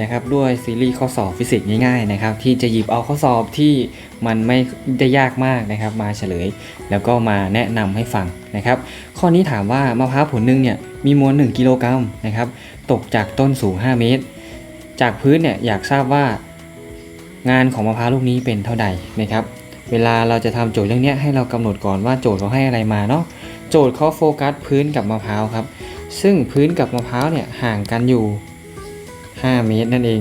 นะครับด้วยซีรีส์ข้อสอบฟิสิกส์ง่ายๆนะครับที่จะหยิบเอาข้อสอบที่มันไม่ได้ยากมากนะครับ มาเฉลย แล้วก็มาแนะนำให้ฟังนะครับ ข้อนี้ถามว่ามะพร้าวผลหนึ่งเนี่ยมีมวล 1 กิโลกรัมนะครับตกจากต้นสูง 5 เมตร จากพื้นเนี่ยอยากทราบว่างานของมะพร้าวลูกนี้เป็นเท่าใดนะครับ เวลาเราจะทำโจทย์เรื่องนี้ให้เรากำหนดก่อนว่าโจทย์เขาให้อะไรมาเนาะโจทย์เขาโฟกัสพื้นกับมะพร้าวครับซึ่งพื้นกับมะพร้าวเนี่ยห่างกันอยู่ 5 เมตรนั่นเอง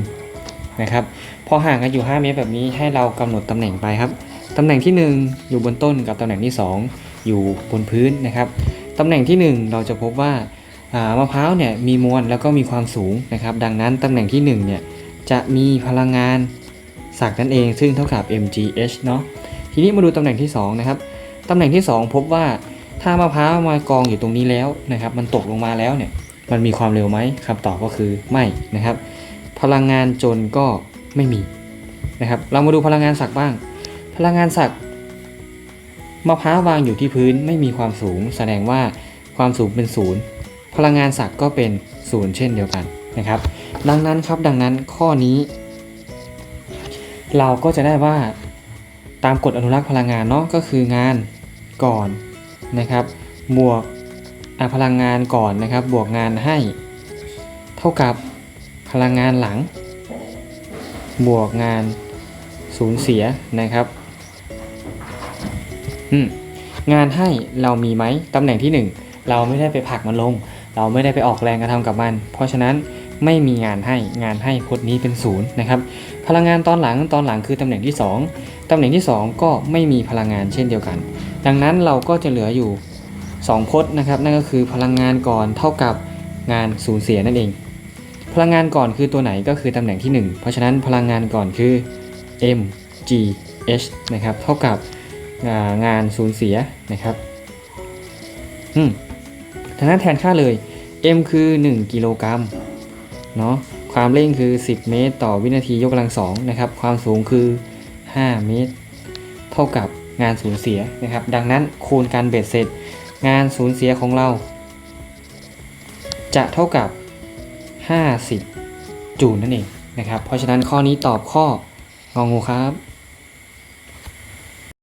นะครับพอห่างกันอยู่ 5 เมตรแบบนี้ให้เรากำหนดตำแหน่งไปครับตำแหน่งที่ 1 อยู่บนต้นกับตำแหน่งที่ 2 อยู่บนพื้นนะครับตำแหน่งที่ 1 เราจะพบว่าามะพร้าวเนี่ยมีมวลแล้วก็มีความสูงนะครับ ดังนั้นตำแหน่งที่1เนี่ยจะมีพลังงานศักนั่นเอง ซึ่งเท่ากับ mgh เนาะทีนี้มาดูตำแหน่งที่ 2 นะครับตำแหน่งที่ 2 พบว่าถ้ามะพร้าวมากองอยู่ตรงนี้แล้วนะครับ มันตกลงมาแล้วเนี่ย มันมีความเร็วไหมคำตอบก็คือไม่นะครับ พลังงานจนก็ไม่มีนะครับ เรามาดูพลังงานศักบ้าง พลังงานศักมะพร้าววางอยู่ที่พื้นไม่มีความสูง แสดงว่าความสูงเป็นศูนย์พลังงานศักก็เป็นศูนย์เช่นเดียวกันนะครับ ดังนั้นครับดังนั้นข้อนี้ เราก็จะได้ว่าตามกฎอนุรักษ์พลังงานเนาะก็คืองานก่อนนะครับบวก พลังงานก่อนนะครับ บวกงานให้ เท่ากับพลังงานหลัง บวกงานสูญเสียนะครับงานให้เรามีไหมตำแหน่งที่ 1 เราไม่ได้ไปผลักมันลง เราไม่ได้ไปออกแรงกระทำกับมัน เพราะฉะนั้นไม่มีงานให้งานให้พจน์นี้เป็นศูนย์นะครับ พลังงานตอนหลังตอนหลังคือตำแหน่งที่ 2ตำแหน่งที่ 2 ก็ไม่มีพลังงานเช่นเดียวกัน ดังนั้นเราก็จะเหลืออยู่ 2พจน์นะครับนั่นก็คือพลังงานก่อนเท่ากับงานสูญเสียนั่นเอง พลังงานก่อนคือตัวไหนก็คือตำแหน่งที่ 1 เพราะฉะนั้นพลังงานก่อนคือ m g h นะครับเท่ากับงานสูญเสียนะครับอืมดังนั้นแทนค่าเลย m คือ 1 กิโลกรัมเนาะความเร่งคือ 10 เมตร ต่อวินาทียกกำลังสองนะครับความสูงคือ 5 เมตร เท่ากับงานสูญเสียนะครับ ดังนั้นคูณการเบ็ดเสร็จ งานสูญเสียของเรา จะเท่ากับ 50 จูลนั่นเองนะครับ เพราะฉะนั้นข้อนี้ตอบข้ององูครับ